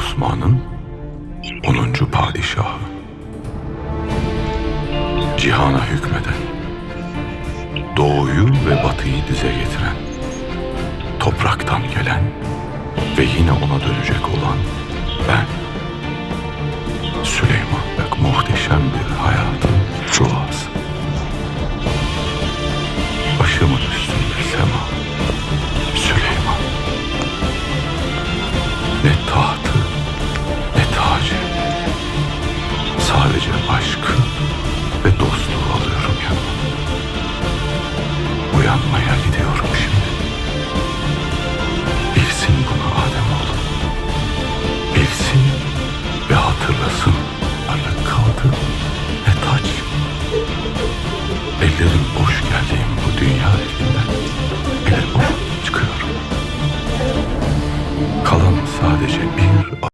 Osman'ın 10. padişahı. Cihana hükmeden, doğuyu ve batıyı dize getiren, topraktan gelen ve yine ona dönecek olan ben. Süleyman muhteşem bir hayatın ruhası. Başımın üstünde sema. Süleyman. Ne tahtı Aşkı ve dostluğu alıyorum yanıma. Uyanmaya gidiyorum şimdi. Bilsin bunu Ademoğlu. Bilsin ve hatırlasın. Arlık kaldı ne taç. Ellerim boş geldiğim bu dünya evinden. Ele boş çıkıyorum. Kalan sadece bir